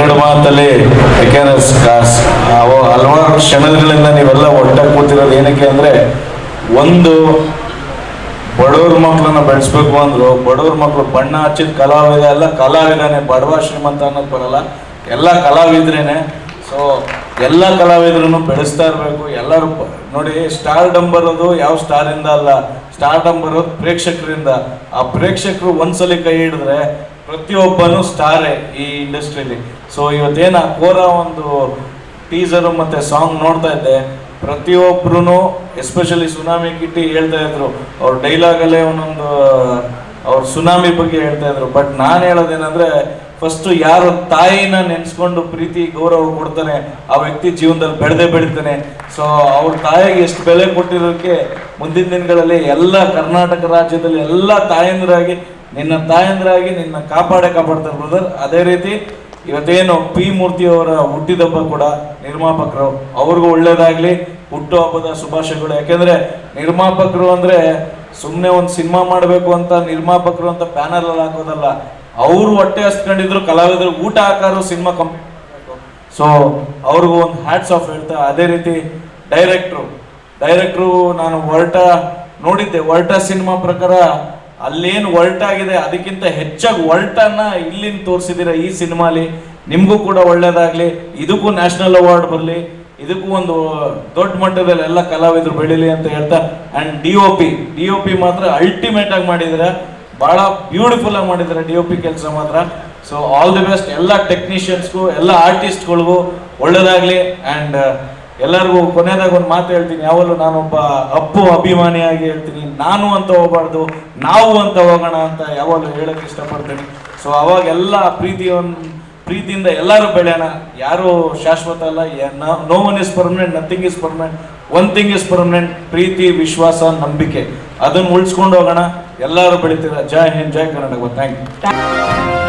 ಎರಡು ಮಾತಲ್ಲಿ ಯಾಕೆಂದ್ರೆ ಕಾಸ್ ಹಲವಾರು ಕ್ಷಣಗಳಿಂದ ನೀವೆಲ್ಲ ಒಟ್ಟಾಗಿ ಕೂತಿರೋದು ಏನಕ್ಕೆ ಅಂದ್ರೆ, ಒಂದು ಬಡವ್ರ ಮಕ್ಕಳನ್ನ ಬೆಳೆಸ್ಬೇಕು ಅಂದ್ರು, ಬಡವ್ರ ಮಕ್ಕಳು ಬಣ್ಣ ಹಚ್ಚಿದ ಕಲಾವಿದ ಎಲ್ಲ ಕಲಾವಿದನೇ, ಬಡವ ಶ್ರೀಮಂತ ಅನ್ನೋದು ಬರಲ್ಲ. ಎಲ್ಲ ಕಲಾವಿದ್ರೇನೆ ಸೊ ಎಲ್ಲ ಕಲಾವಿದ್ರು ಬೆಳೆಸ್ತಾ ಇರಬೇಕು. ಎಲ್ಲರೂ ನೋಡಿ ಸ್ಟಾರ್ ಡಮ್ ಬರೋದು ಯಾವ ಸ್ಟಾರಿಂದ ಅಲ್ಲ ಸ್ಟಾರ್ ಡಮ್ ಬರೋದು ಪ್ರೇಕ್ಷಕರಿಂದ. ಆ ಪ್ರೇಕ್ಷಕರು ಒಂದ್ಸಲಿ ಕೈ ಹಿಡಿದ್ರೆ ಪ್ರತಿಯೊಬ್ಬನು ಸ್ಟಾರೇ ಈ ಇಂಡಸ್ಟ್ರೀಲಿ. ಸೊ ಇವತ್ತೇನ ಕೋರ ಒಂದು ಟೀಸರು ಮತ್ತೆ ಸಾಂಗ್ ನೋಡ್ತಾ ಇದ್ದೆ. ಪ್ರತಿಯೊಬ್ರು ಎಸ್ಪೆಷಲಿ ಸುನಾಮಿ ಕಿಟ್ಟಿ ಹೇಳ್ತಾ ಇದ್ರು. ಅವ್ರ ಡೈಲಾಗಲ್ಲೇ ಒಂದೊಂದು, ಅವ್ರ ಸುನಾಮಿ ಬಗ್ಗೆ ಹೇಳ್ತಾ ಇದ್ರು. ಬಟ್ ನಾನು ಹೇಳೋದೇನಂದ್ರೆ ಫಸ್ಟ್ ಯಾರು ತಾಯಿನ ನೆನೆಸ್ಕೊಂಡು ಪ್ರೀತಿ, ಗೌರವ ಕೊಡ್ತಾನೆ, ಆ ವ್ಯಕ್ತಿ ಜೀವನದಲ್ಲಿ ಬೆಳೆದೇ ಬೆಳಿತಾನೆ. ಸೊ ಅವ್ರ ತಾಯಿಗೆ ಎಷ್ಟು ಬೆಲೆ ಕೊಟ್ಟಿರೋಕ್ಕೆ ಮುಂದಿನ ದಿನಗಳಲ್ಲಿ ಎಲ್ಲ ಕರ್ನಾಟಕ ರಾಜ್ಯದಲ್ಲಿ ಎಲ್ಲ ತಾಯಂದ್ರಾಗಿ ನಿನ್ನ ತಾಯಂದ್ರಾಗಿ ನಿನ್ನ ಕಾಪಾಡೇ ಕಾಪಾಡ್ತಾರೆ ಬ್ರದರ್ ಅದೇ ರೀತಿ ಇವತ್ತೇನು ಪಿ ಮೂರ್ತಿ ಅವರ ಹುಟ್ಟಿದಬ್ಬ ಕೂಡ ನಿರ್ಮಾಪಕರು ಅವ್ರಿಗೂ ಒಳ್ಳೇದಾಗ್ಲಿ, ಹುಟ್ಟು ಹಬ್ಬದ ಶುಭಾಶಯಗಳು. ಯಾಕೆಂದ್ರೆ ನಿರ್ಮಾಪಕರು ಅಂದ್ರೆ ಸುಮ್ಮನೆ ಒಂದು ಸಿನಿಮಾ ಮಾಡಬೇಕು ಅಂತ ನಿರ್ಮಾಪಕರು ಅಂತ ಪ್ಯಾನಲ್ ಅಲ್ಲಿ ಹಾಕೋದಲ್ಲ, ಅವರು ಹೊಟ್ಟೆ ಹಸ್ಕೊಂಡಿದ್ರು, ಕಲಾವಿದರು, ಊಟ ಹಾಕಾರು ಸಿನಿಮಾ ಕಂಪ್ ಸೊ ಅವ್ರಿಗೂ ಒಂದು ಹ್ಯಾಟ್ಸ್ ಆಫ್ ಹೇಳ್ತಾ, ಅದೇ ರೀತಿ ಡೈರೆಕ್ಟ್ರು ಡೈರೆಕ್ಟ್ರು ನಾನು ಹೊರಟ ನೋಡಿದ್ದೆ, ಹೊರಟ ಸಿನಿಮಾ ಪ್ರಕಾರ ಅಲ್ಲೇನು ಆಗಿದೆ ಅದಕ್ಕಿಂತ ಹೆಚ್ಚಾಗಿ ಹೊರಟನ್ನ ಇಲ್ಲಿಂದ ತೋರಿಸಿದಿರ ಈ ಸಿನಿಮಾಲಿ. ನಿಮಗೂ ಕೂಡ ಒಳ್ಳೇದಾಗ್ಲಿ, ಇದಕ್ಕೂ ನ್ಯಾಷನಲ್ ಅವಾರ್ಡ್ ಬರಲಿ, ಇದಕ್ಕೂ ಒಂದು ದೊಡ್ಡ ಮಟ್ಟದಲ್ಲಿ ಎಲ್ಲ ಕಲಾವಿದರು ಬೆಳೀಲಿ ಅಂತ ಹೇಳ್ತಾ, and D O P, D O P ಮಾತ್ರ ಅಲ್ಟಿಮೇಟ್ ಆಗಿ ಮಾಡಿದ್ರೆ. ಬಹಳ ಬ್ಯೂಟಿಫುಲ್ ಆಗಿ ಮಾಡಿದ್ದಾರೆ ಡಿ ಒ ಪಿ ಕೆಲಸ ಮಾತ್ರ. ಸೊ ಆಲ್ ದಿ ಬೆಸ್ಟ್ ಎಲ್ಲ ಟೆಕ್ನಿಷಿಯನ್ಸ್ಗೂ ಎಲ್ಲ ಆರ್ಟಿಸ್ಟ್ಗಳಿಗೂ ಒಳ್ಳೇದಾಗ್ಲಿ ಆ್ಯಂಡ್ ಎಲ್ಲರಿಗೂ ಕೊನೆಯದಾಗ ಒಂದು ಮಾತು ಹೇಳ್ತೀನಿ. ಯಾವಲ್ಲೂ ನಾನೊಬ್ಬ ಅಪ್ಪು ಅಭಿಮಾನಿಯಾಗಿ ಹೇಳ್ತೀನಿ. ನಾನು ಅಂತ ಹೋಗಬಾರ್ದು, ನಾವು ಅಂತ ಹೋಗೋಣ ಅಂತ ಯಾವಾಗಲೂ ಹೇಳಕ್ಕೆ ಇಷ್ಟಪಡ್ತೀನಿ. ಸೊ ಅವಾಗ ಎಲ್ಲ ಪ್ರೀತಿ ಒಂದು ಪ್ರೀತಿಯಿಂದ ಎಲ್ಲರೂ ಬೆಳೆಯೋಣ. ಯಾರು ಶಾಶ್ವತ ಅಲ್ಲ. No one is permanent nothing is permanent one thing is permanent ಪ್ರೀತಿ, ವಿಶ್ವಾಸ, ನಂಬಿಕೆ. ಅದನ್ನು ಉಳಿಸ್ಕೊಂಡು ಹೋಗೋಣ. ಎಲ್ಲರೂ ಬೆಳಿತೀರ. ಜೈ ಹಿಂದ್, ಜೈ ಕರ್ನಾಟಕ. Thank you